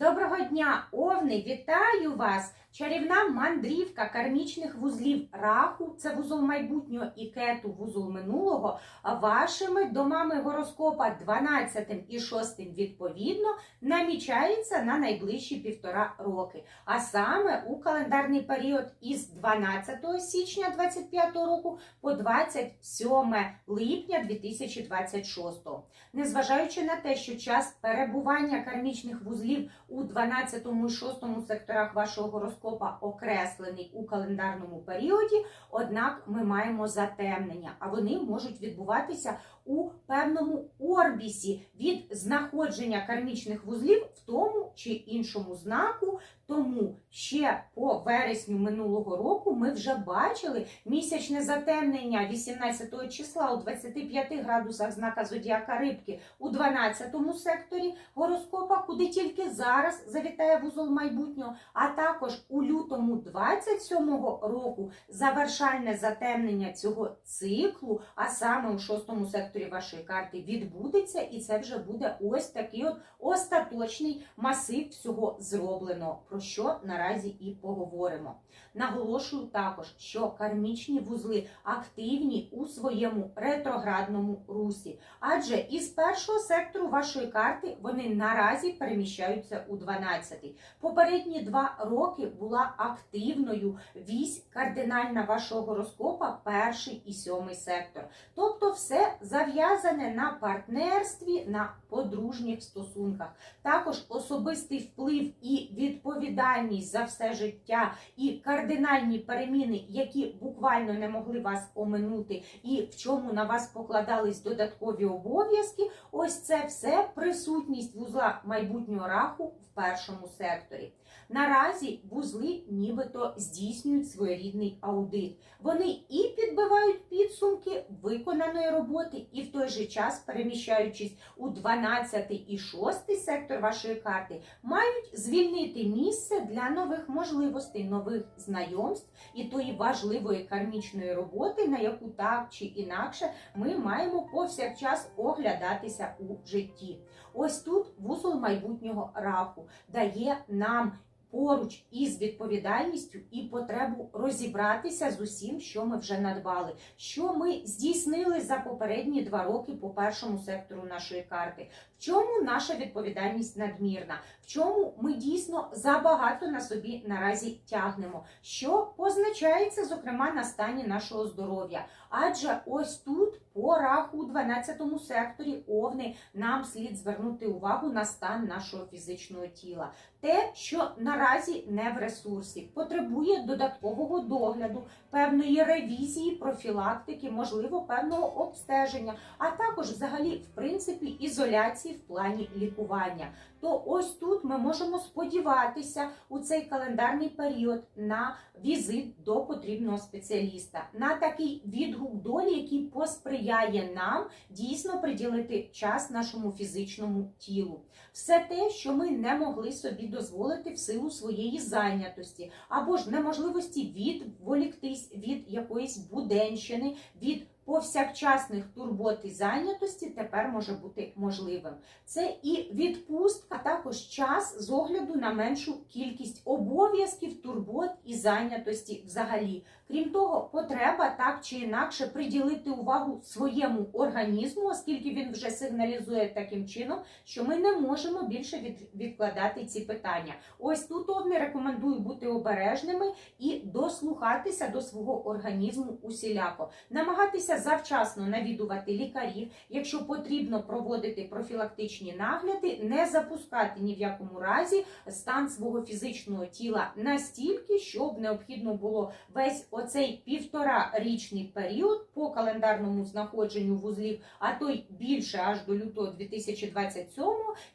Доброго дня, овни! Вітаю вас! Чарівна мандрівка кармічних вузлів раху, це вузол майбутнього і кету, вузол минулого, вашими домами гороскопа 12 і 6 відповідно намічається на найближчі півтора роки. А саме у календарний період із 12 січня 2025 року по 27 липня 2026. Незважаючи на те, що час перебування кармічних вузлів у 12 і 6 секторах вашого гороскопа окреслений у календарному періоді, однак ми маємо затемнення, а вони можуть відбуватися у певному орбісі від знаходження кармічних вузлів в тому чи іншому знаку. Тому ще по вересню минулого року ми вже бачили місячне затемнення 18 числа у 25 градусах знака Зодіака Рибки у 12 секторі гороскопа, куди тільки зараз завітає вузол майбутнього, а також у лютому 27-го року завершальне затемнення цього циклу, а саме у шостому секторі вашої карти відбудеться, і це вже буде ось такий от остаточний масив всього зроблено, про що наразі і поговоримо. Наголошую також, що кармічні вузли активні у своєму ретроградному русі, адже із першого сектору вашої карти вони наразі переміщаються у 12-й. Попередні два роки була активною вісь кардинальна вашого гороскопа, перший і сьомий сектор. Тобто, все зав'язане на партнерстві, на подружніх стосунках. Також особистий вплив і відповідальність за все життя, і кардинальні переміни, які буквально не могли вас оминути, і в чому на вас покладались додаткові обов'язки. Ось це все присутність вузла майбутнього раху в першому секторі. Наразі вузли нібито здійснюють своєрідний аудит. Вони і підбивають підсумки виконаної роботи, і в той же час, переміщаючись у 12 і 6 сектор вашої карти, мають звільнити місце для нових можливостей, нових знайомств і тої важливої кармічної роботи, на яку так чи інакше ми маємо повсякчас оглядатися у житті. Ось тут вузол майбутнього раху дає нам поруч із відповідальністю і потребу розібратися з усім, що ми вже надбали, що ми здійснили за попередні два роки по першому сектору нашої карти. В чому наша відповідальність надмірна, в чому ми дійсно забагато на собі наразі тягнемо, що позначається, зокрема, на стані нашого здоров'я. Адже ось тут, по раху у 12 секторі овни, нам слід звернути увагу на стан нашого фізичного тіла. Те, що наразі не в ресурсі, потребує додаткового догляду, певної ревізії, профілактики, можливо, певного обстеження, а також, взагалі, в принципі, ізоляції в плані лікування. То ось тут ми можемо сподіватися у цей календарний період на візит до потрібного спеціаліста, на такий відгук долі, який посприяє нам дійсно приділити час нашому фізичному тілу. Все те, що ми не могли собі дозволити в силу своєї зайнятості, або ж неможливості відволіктись від якоїсь буденщини, від повсякчасних турбот і зайнятості тепер може бути можливим. Це і відпустка, а також час з огляду на меншу кількість обов'язків, турбот і зайнятості взагалі. Крім того, потреба так чи інакше приділити увагу своєму організму, оскільки він вже сигналізує таким чином, що ми не можемо більше від, відкладати ці питання. Ось тут овни рекомендую бути обережними і дослухатися до свого організму усіляко, намагатися завчасно навідувати лікарів, якщо потрібно проводити профілактичні нагляди, не запускати ні в якому разі стан свого фізичного тіла настільки, щоб необхідно було весь оцей півторарічний період по календарному знаходженню вузлів, а то й більше аж до лютого 2027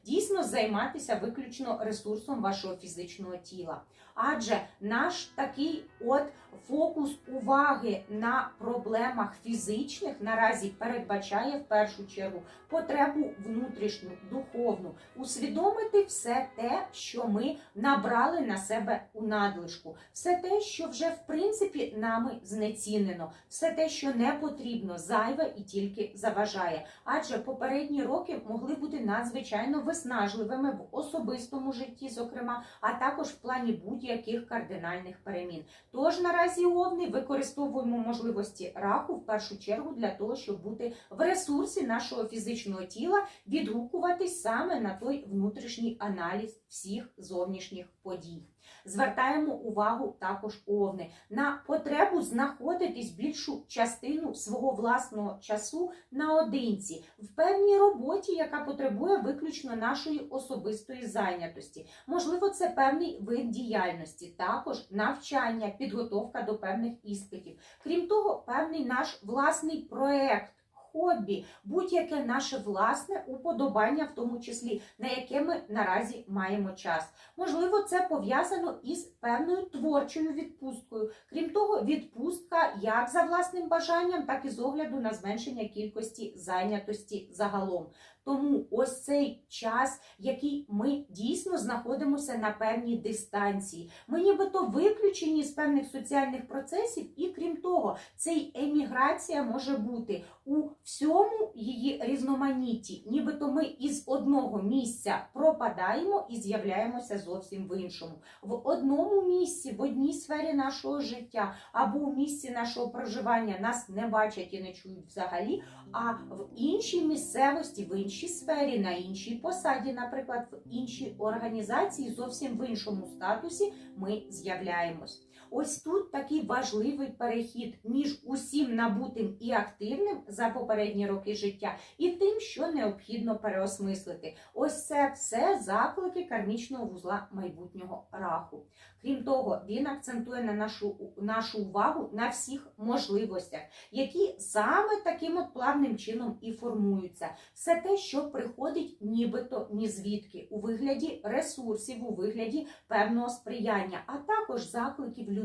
дійсно займатися виключно ресурсом вашого фізичного тіла. Адже наш такий от фокус уваги на проблемах фізичних наразі передбачає в першу чергу потребу внутрішню, духовну, усвідомити все те, що ми набрали на себе у надлишку, все те, що вже в принципі нами знецінено, все те, що не потрібно, зайве і тільки заважає. Адже попередні роки могли бути надзвичайно виснажливими в особистому житті, зокрема, а також в плані будь-яких кардинальних перемін. Тож наразі овни використовуємо можливості раху в першу чергу для того, щоб бути в ресурсі нашого фізичного тіла, відгукуватись саме на той внутрішній аналіз всіх зовнішніх подій. Звертаємо увагу також овни на потребу знаходитись більшу частину свого власного часу наодинці в певній роботі, яка потребує виключно нашої особистої зайнятості. Можливо, це певний вид діяльності, також навчання, підготовка до певних іспитів. Крім того, певний наш власний проект. Хобі, будь-яке наше власне уподобання, в тому числі на яке ми наразі маємо час. Можливо, це пов'язано із певною творчою відпусткою. Крім того, відпустка як за власним бажанням, так і з огляду на зменшення кількості зайнятості загалом. Тому ось цей час, який ми дійсно знаходимося на певній дистанції. Ми нібито виключені з певних соціальних процесів, і крім того, цей еміграція може бути у всьому її різноманітті. Нібито ми із одного місця пропадаємо і з'являємося зовсім в іншому. В одному місці, в одній сфері нашого життя або в місці нашого проживання нас не бачать і не чують взагалі, а в іншій місцевості, в іншій сфері, на іншій посаді, наприклад, в іншій організації, зовсім в іншому статусі ми з'являємось. Ось тут такий важливий перехід між усім набутим і активним за попередні роки життя і тим, що необхідно переосмислити. Ось це все заклики кармічного вузла майбутнього раху. Крім того, він акцентує на нашу, нашу увагу на всіх можливостях, які саме таким от плавним чином і формуються. Все те, що приходить нібито ні звідки, у вигляді ресурсів, у вигляді певного сприяння, а також закликів людей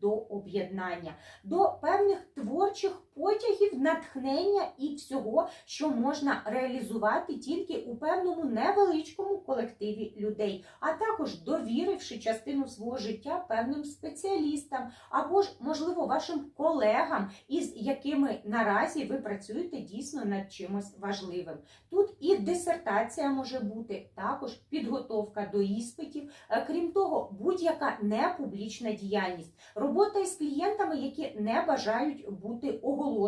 до об'єднання, до певних творчих потягів, натхнення і всього, що можна реалізувати тільки у певному невеличкому колективі людей, а також довіривши частину свого життя певним спеціалістам або ж, можливо, вашим колегам, із якими наразі ви працюєте дійсно над чимось важливим. Тут і дисертація може бути, також підготовка до іспитів, Е, крім того, будь-яка непублічна діяльність, робота із клієнтами, які не бажають бути оголошеними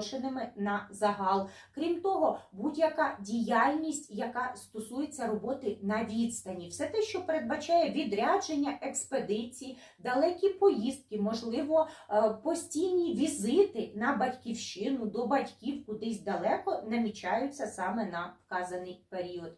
на загал. Крім того, будь-яка діяльність, яка стосується роботи на відстані, все те, що передбачає відрядження, експедиції, далекі поїздки, можливо, е, постійні візити на батьківщину до батьків кудись далеко намічаються саме на вказаний період.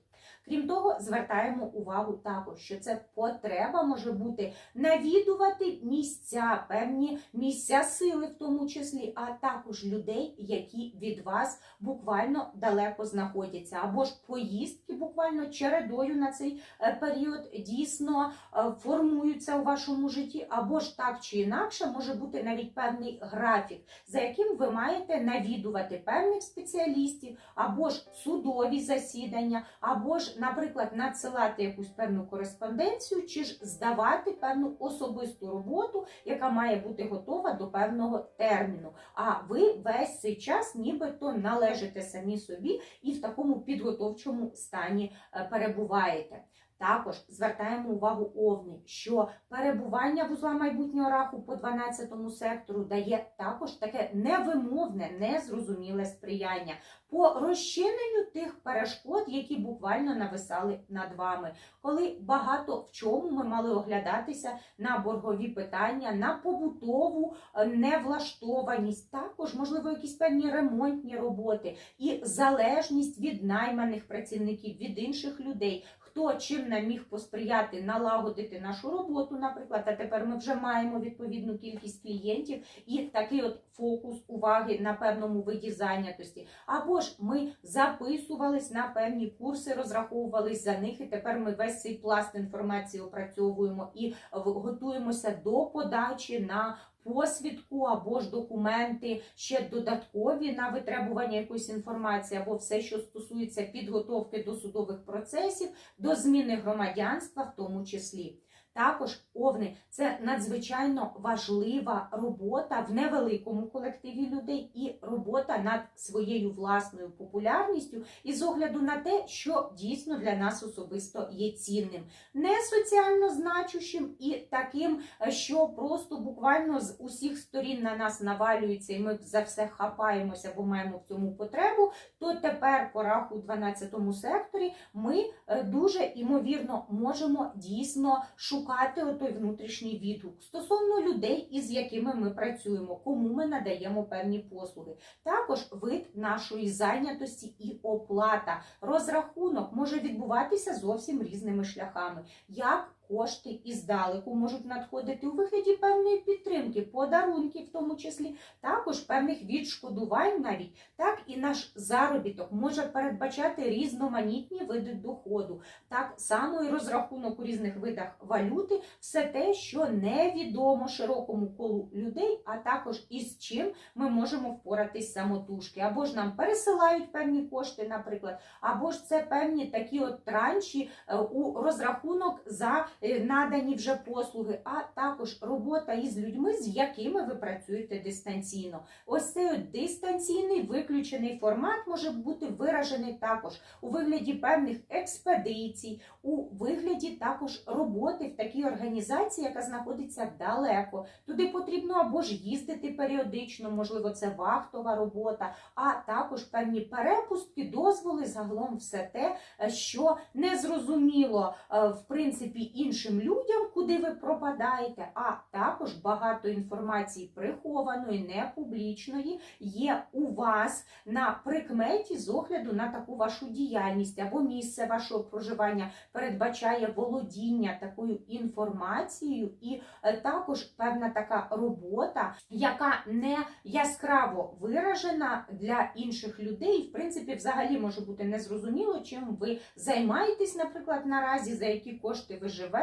Крім того, звертаємо увагу також, що це потреба може бути навідувати місця, певні місця сили, в тому числі, а також людей, які від вас буквально далеко знаходяться, або ж поїздки буквально чередою на цей е, період дійсно е, формуються у вашому житті, або ж так чи інакше може бути навіть певний графік, за яким ви маєте навідувати певних спеціалістів, або ж судові засідання, або ж, наприклад, надсилати якусь певну кореспонденцію, чи ж здавати певну особисту роботу, яка має бути готова до певного терміну. А ви весь цей час нібито належите самі собі і в такому підготовчому стані е, перебуваєте. Також звертаємо увагу овни, що перебування вузла майбутнього раху по 12 сектору дає також таке невимовне, незрозуміле сприяння по розчиненню тих перешкод, які буквально нависали над вами, коли багато в чому ми мали оглядатися на боргові питання, на побутову е, невлаштованість, також можливо якісь певні ремонтні роботи і залежність від найманих працівників, від інших людей. Хто чим нам міг посприяти налагодити нашу роботу, наприклад, а тепер ми вже маємо відповідну кількість клієнтів і такий от фокус уваги на певному виді зайнятості. Або ж ми записувались на певні курси, розраховувались за них, і тепер ми весь цей пласт інформації опрацьовуємо і готуємося до подачі на посвідку або ж документи ще додаткові на витребування якоїсь інформації, або все, що стосується підготовки до судових процесів, до зміни громадянства, в тому числі. Також овни це надзвичайно важлива робота в невеликому колективі людей і робота над своєю власною популярністю і з огляду на те, що дійсно для нас особисто є цінним, не соціально значущим і таким, що просто буквально з усіх сторін на нас навалюється, і ми за все хапаємося, бо маємо в цьому потребу. То тепер по раху 12 секторі ми е, дуже імовірно можемо дійсно шукати отой внутрішній відгук стосовно людей, із якими ми працюємо, кому ми надаємо певні послуги. Також вид нашої зайнятості і оплата. Розрахунок може відбуватися зовсім різними шляхами. Як Кошти із далеку можуть надходити у вигляді певної підтримки, подарунків, в тому числі, також певних відшкодувань навіть так і наш заробіток може передбачати різноманітні види доходу, так само і розрахунок у різних видах валюти, все те, що невідомо широкому колу людей, а також із чим ми можемо впоратись самотужки. Або ж нам пересилають певні кошти, наприклад, або ж це певні такі от транші е, у розрахунок за надані вже послуги, а також робота із людьми, з якими ви працюєте дистанційно. Ось цей дистанційний виключений формат може бути виражений також у вигляді певних експедицій, у вигляді також роботи в такій організації, яка знаходиться далеко. Туди потрібно або ж їздити періодично, можливо, це вахтова робота, а також певні перепустки, дозволи, загалом все те, е, що незрозуміло е, в принципі іншим людям, куди ви пропадаєте, а також багато інформації прихованої, непублічної є у вас на прикметі з огляду на таку вашу діяльність або місце вашого проживання передбачає володіння такою інформацією, і е, також певна така робота, яка не яскраво виражена для інших людей. В принципі, взагалі може бути незрозуміло, чим ви займаєтесь, наприклад, наразі, за які кошти ви живете,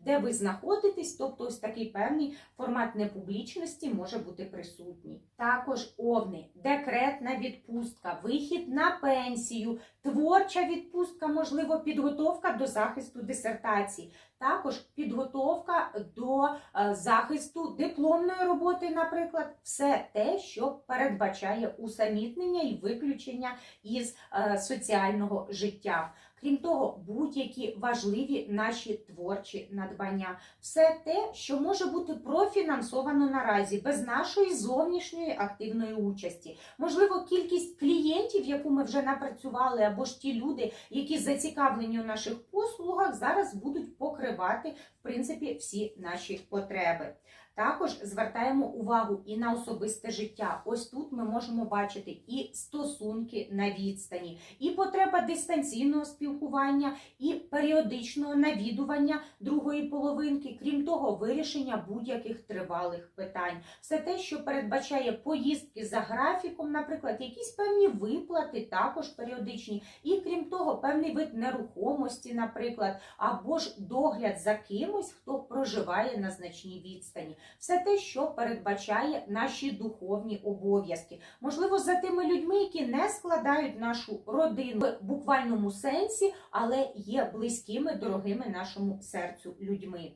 де ви знаходитесь, тобто ось такий певний формат непублічності може бути присутній. Також овни, декретна відпустка, вихід на пенсію, творча відпустка, можливо, підготовка до захисту дисертації. Також підготовка до е, захисту дипломної роботи, наприклад, все те, що передбачає усамітнення і виключення із е, соціального життя. Крім того, будь-які важливі наші творчі надбання, все те, що може бути профінансовано наразі без нашої зовнішньої активної участі. Можливо, кількість клієнтів, яку ми вже напрацювали, або ж ті люди, які зацікавлені у наших послугах, зараз будуть покривати в принципі всі наші потреби. Також звертаємо увагу і на особисте життя. Ось тут ми можемо бачити і стосунки на відстані, і потреба дистанційного спілкування, і періодичного навідування другої половинки, крім того, вирішення будь-яких тривалих питань. Все те, що передбачає поїздки за графіком, наприклад, якісь певні виплати, також періодичні, і крім того, певний вид нерухомості, наприклад, або ж догляд за кимось, хто проживає на значній відстані все те, що передбачає наші духовні обов'язки. Можливо, за тими людьми, які не складають нашу родину в буквальному сенсі, але є близькими, дорогими нашому серцю людьми.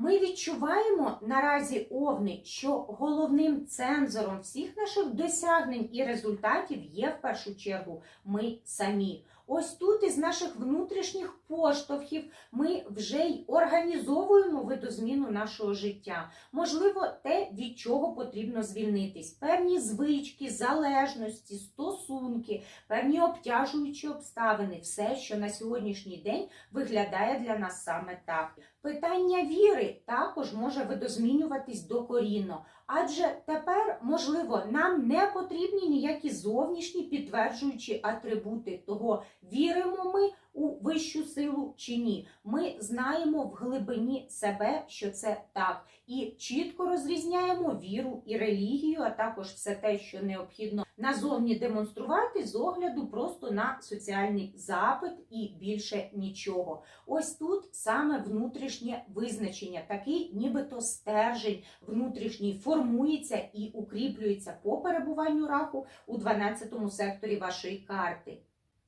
Ми відчуваємо наразі овни, що головним цензором всіх наших досягнень і результатів є в першу чергу ми самі. Ось тут із наших внутрішніх поштовхів ми вже й організовуємо видозміну нашого життя. Можливо, те, від чого потрібно звільнитись. Певні звички, залежності, стосунки, певні обтяжуючі обставини, все, що на сьогоднішній день виглядає для нас саме так. Питання віри також може видозмінюватись докорінно, адже тепер, можливо, нам не потрібні ніякі зовнішні підтверджуючі атрибути того, віримо ми у вищу силу чи ні. Ми знаємо в глибині себе, що це так, і чітко розрізняємо віру і релігію, а також все те, що необхідно назовні демонструвати з огляду просто на соціальний запит і більше нічого. Ось тут саме внутрішнє визначення, такий нібито стержень внутрішній формується і укріплюється по перебуванню раку у 12 секторі вашої карти.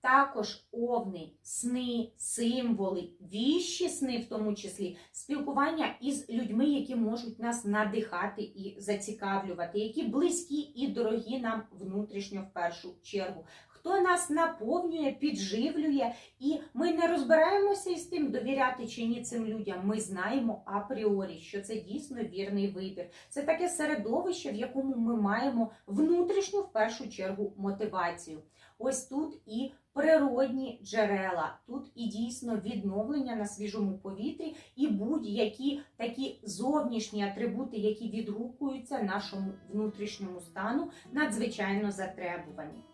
Також овни, сни, символи, віщі сни, в тому числі, спілкування із людьми, які можуть нас надихати і зацікавлювати, які близькі і дорогі нам внутрішньо в першу чергу. Хто нас наповнює, підживлює, і ми не розбираємося із тим, довіряти чи ні цим людям. Ми знаємо апріорі, що це дійсно вірний вибір. Це таке середовище, в якому ми маємо внутрішню в першу чергу мотивацію. Ось тут і природні джерела, тут і дійсно відновлення на свіжому повітрі, і будь-які такі зовнішні атрибути, які відгукуються нашому внутрішньому стану, надзвичайно затребувані.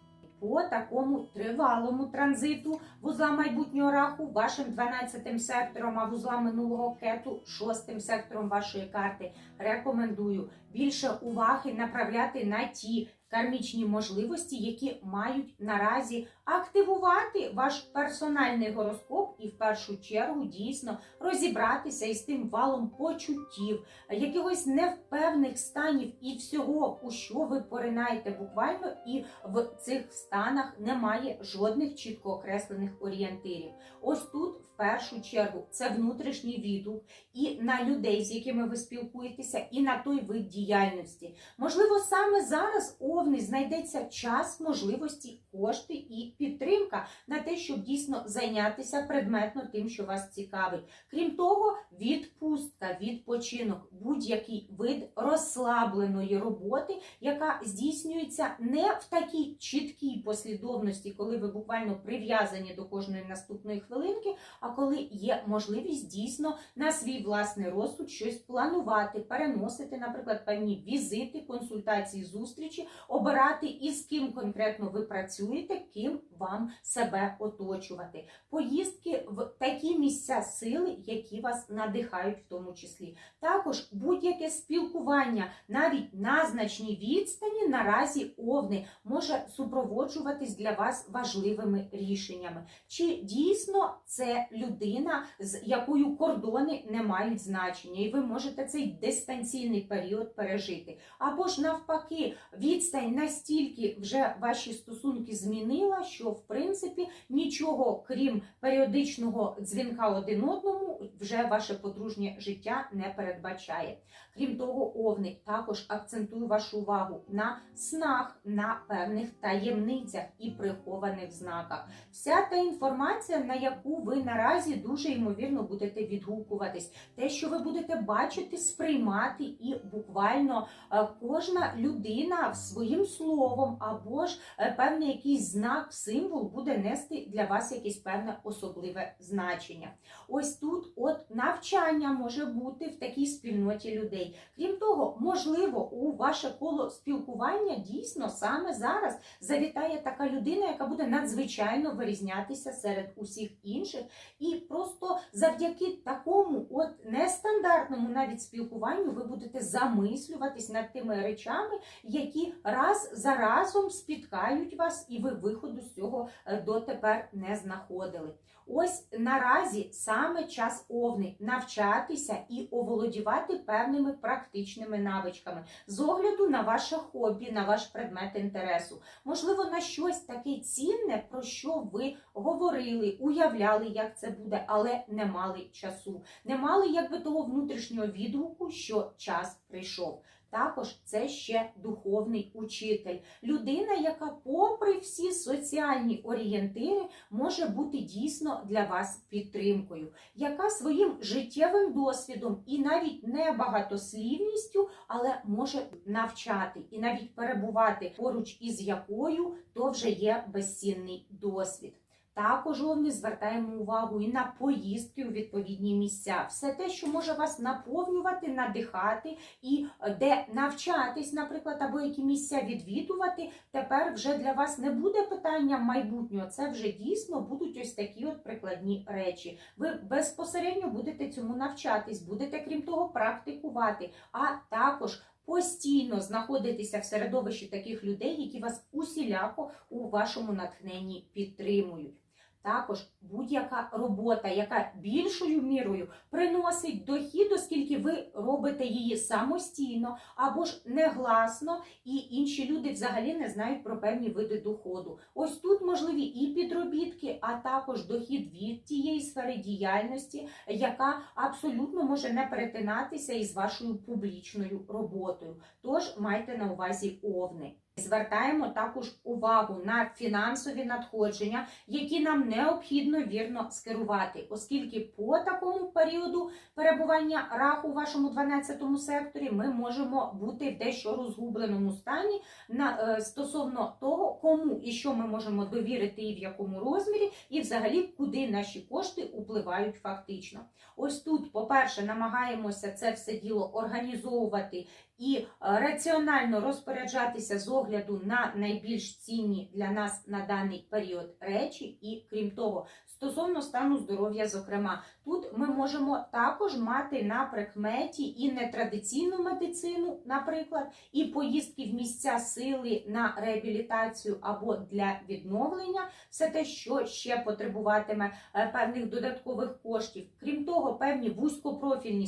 По такому тривалому транзиту вузла майбутнього раху вашим 12 сектором, а вузла минулого кету 6 сектором вашої карти рекомендую більше уваги направляти на ті кармічні можливості, які мають наразі активувати ваш персональний гороскоп і в першу чергу дійсно розібратися із тим валом почуттів, якихось невпевних станів і всього, у що ви поринаєте буквально, і в цих станах немає жодних чітко окреслених орієнтирів. Ось тут в першу чергу це внутрішній відгук і на людей, з якими ви спілкуєтеся, і на той вид діяльності. Можливо, саме зараз овни знайдеться час, можливості, кошти і підтримка на те, щоб дійсно зайнятися предметно тим, що вас цікавить. Крім того, відпустка, відпочинок, будь-який вид розслабленої роботи, яка здійснюється не в такій чіткій послідовності, коли ви буквально прив'язані до кожної наступної хвилинки, а коли є можливість дійсно на свій власний розсуд щось планувати, переносити, наприклад, певні візити, консультації, зустрічі, обирати і з ким конкретно ви працюєте, ким вам себе оточувати. Поїздки в такі місця сили, які вас надихають в тому числі. Також будь-яке спілкування навіть на значній відстані наразі овни може супроводжуватись для вас важливими рішеннями. Чи дійсно це людина, з якою кордони не мають значення, і ви можете цей дистанційний період пережити? Або ж навпаки, відстань настільки вже ваші стосунки змінила, що в принципі нічого крім періодичного дзвінка один одному вже ваше подружнє життя не передбачає. Крім того, овни також акцентую вашу увагу на снах, на певних таємницях і прихованих знаках. Вся та інформація, на яку ви наразі дуже ймовірно будете відгукуватись, те, що ви будете бачити, сприймати, і буквально е, кожна людина своїм словом або ж е, певний якийсь знак, символ буде нести для вас якесь певне особливе значення. Ось тут, от навчання може бути в такій спільноті людей. Крім того, можливо, у ваше коло спілкування дійсно саме зараз завітає така людина, яка буде надзвичайно вирізнятися серед усіх інших, і просто завдяки такому, от нестандартному навіть спілкуванню, ви будете замислюватись над тими речами, які раз за разом спіткають вас, і ви виходу з цього е, дотепер не знаходили. Ось наразі саме час овни навчатися і оволодівати певними практичними навичками з огляду на ваше хобі, на ваш предмет інтересу. Можливо, на щось таке цінне, про що ви говорили, уявляли, як це буде, але не мали часу, не мали якби того внутрішнього відгуку, що час прийшов. Також це ще духовний учитель, людина, яка, попри всі соціальні орієнтири, може бути дійсно для вас підтримкою, яка своїм життєвим досвідом і навіть не багатослівністю, але може навчати і навіть перебувати поруч із якою то вже є безцінний досвід. Також ми звертаємо увагу і на поїздки у відповідні місця, все те, що може вас наповнювати, надихати, і е, де навчатись, наприклад, або які місця відвідувати, тепер вже для вас не буде питання майбутнього. Це вже дійсно будуть ось такі от прикладні речі. Ви безпосередньо будете цьому навчатись, будете крім того практикувати, а також постійно знаходитися в середовищі таких людей, які вас усіляко у вашому натхненні підтримують. Також будь-яка робота, яка більшою мірою приносить дохід, оскільки ви робите її самостійно або ж негласно, і інші люди взагалі не знають про певні види доходу. Ось тут можливі і підробітки, а також дохід від тієї сфери діяльності, яка абсолютно може не перетинатися із вашою публічною роботою. Тож майте на увазі овни. Звертаємо також увагу на фінансові надходження, які нам необхідно вірно скерувати, оскільки по такому періоду перебування раху у вашому 12 секторі ми можемо бути в дещо розгубленому стані на е, стосовно того, кому і що ми можемо довірити і в якому розмірі, і взагалі куди наші кошти впливають фактично. Ось тут, по-перше, намагаємося це все діло організовувати і е, раціонально розпоряджатися з огляду на найбільш цінні для нас на даний період речі, і крім того, стосовно стану здоров'я, зокрема, тут ми можемо також мати на прикметі і нетрадиційну медицину, наприклад, і поїздки в місця сили на реабілітацію або для відновлення, все те, що ще потребуватиме е, певних додаткових коштів. Крім того, певні вузькопрофільні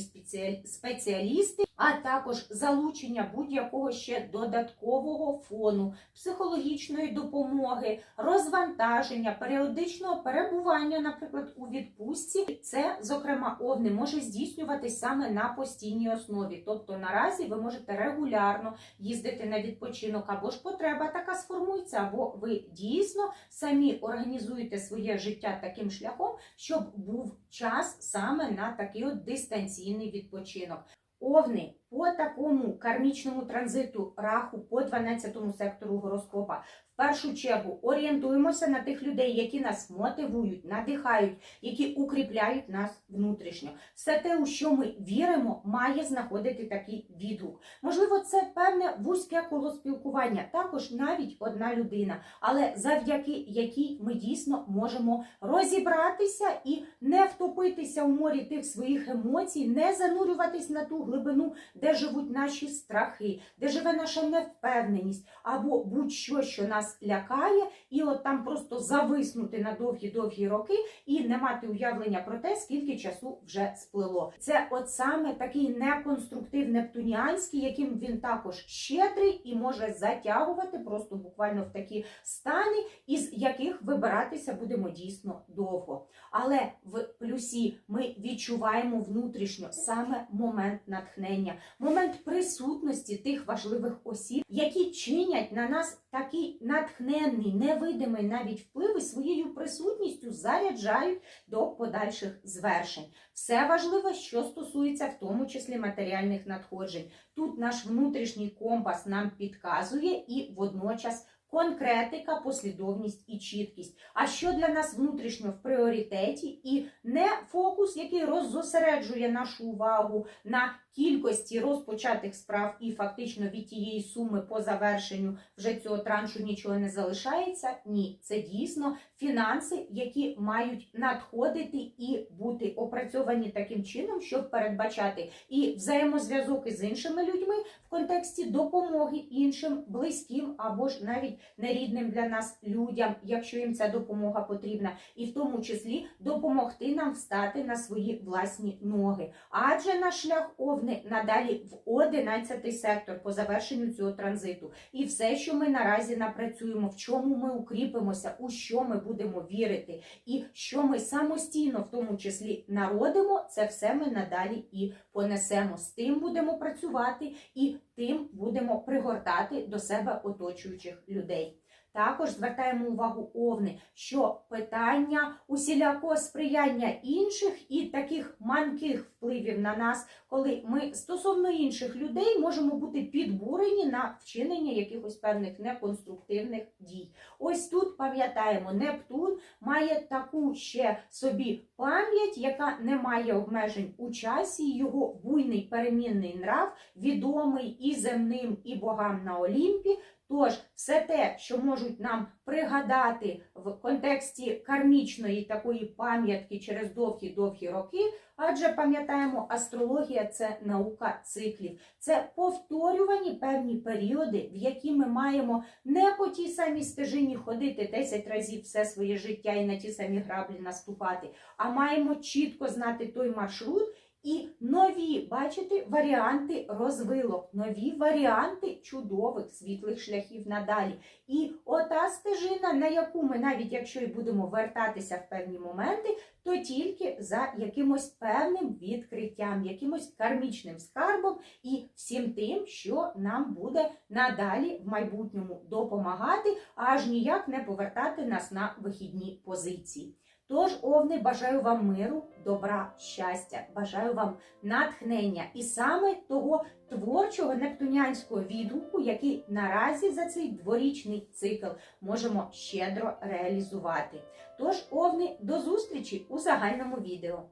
спеціалісти, а також залучення будь-якого ще додаткового фону, психологічної допомоги, розвантаження, періодичного перебування, наприклад, у відпустці. Це, зокрема, овни може здійснюватись саме на постійній основі. Тобто наразі ви можете регулярно їздити на відпочинок, або ж потреба така сформується, або ви дійсно самі організуєте своє життя таким шляхом, щоб був час саме на такий от дистанційний відпочинок. Овни по такому кармічному транзиту раху по 12 сектору гороскопа в першу чергу орієнтуємося на тих людей, які нас мотивують, надихають, які укріпляють нас внутрішньо. Все те, у що ми віримо, має знаходити такий відгук. Можливо, це певне вузьке коло спілкування, також навіть одна людина, але завдяки якій ми дійсно можемо розібратися і не втопитися у морі тих своїх емоцій, не занурюватись на ту глибину, де живуть наші страхи, де живе наша невпевненість, або будь-що, що нас лякає, і от там просто зависнути на довгі-довгі роки і не мати уявлення про те, скільки часу вже сплило. Це от саме такий неконструктив нептуніанський, яким він також щедрий і може затягувати просто буквально в такі стани, із яких вибиратися будемо дійсно довго. Але в плюсі ми відчуваємо внутрішньо саме момент натхнення, момент присутності тих важливих осіб, які чинять на нас такий натхненний, невидимий навіть вплив і своєю присутністю заряджають до подальших звершень. Все важливе, що стосується в тому числі матеріальних надходжень. Тут наш внутрішній компас нам підказує і водночас. Конкретика, послідовність і чіткість. А що для нас внутрішньо в пріоритеті, і не фокус, який роззосереджує нашу увагу на кількості розпочатих справ, і фактично від тієї суми по завершенню вже цього траншу нічого не залишається. Ні, це дійсно фінанси, які мають надходити і бути опрацьовані таким чином, щоб передбачати і взаємозв'язок із іншими людьми в контексті допомоги іншим близьким або ж навіть нерідним для нас людям, якщо їм ця допомога потрібна, і в тому числі допомогти нам встати на свої власні ноги. Адже наш шлях овни надалі в 11 сектор по завершенню цього транзиту. І все, що ми наразі напрацюємо, в чому ми укріпимося, у що ми будемо вірити, і що ми самостійно, в тому числі, народимо, це все ми надалі і понесемо. З тим будемо працювати і тим будемо пригортати до себе оточуючих людей. Також звертаємо увагу овни, що питання усілякого сприяння інших і таких манких впливів на нас, коли ми стосовно інших людей можемо бути підбурені на вчинення якихось певних неконструктивних дій. Ось тут пам'ятаємо, Нептун має таку ще собі пам'ять, яка не має обмежень у часі. Його буйний перемінний нрав, відомий і земним, і богам на Олімпі Тож, все те, що можуть нам пригадати в контексті кармічної такої пам'ятки через довгі-довгі роки, адже пам'ятаємо, астрологія це наука циклів, це повторювані певні періоди, в які ми маємо не по тій самій стежині ходити 10 разів все своє життя і на ті самі граблі наступати, а маємо чітко знати той маршрут. І нові, бачите, варіанти розвилок, нові варіанти чудових світлих шляхів надалі. І ота стежина, на яку ми, навіть якщо і будемо вертатися в певні моменти, то тільки за якимось певним відкриттям, якимось кармічним скарбом і всім тим, що нам буде надалі в майбутньому допомагати, аж ніяк не повертати нас на вихідні позиції. Тож, овни, бажаю вам миру, добра, щастя, бажаю вам натхнення і саме того творчого нептунянського відгуку, який наразі за цей дворічний цикл можемо щедро реалізувати. Тож, овни, до зустрічі у загальному відео.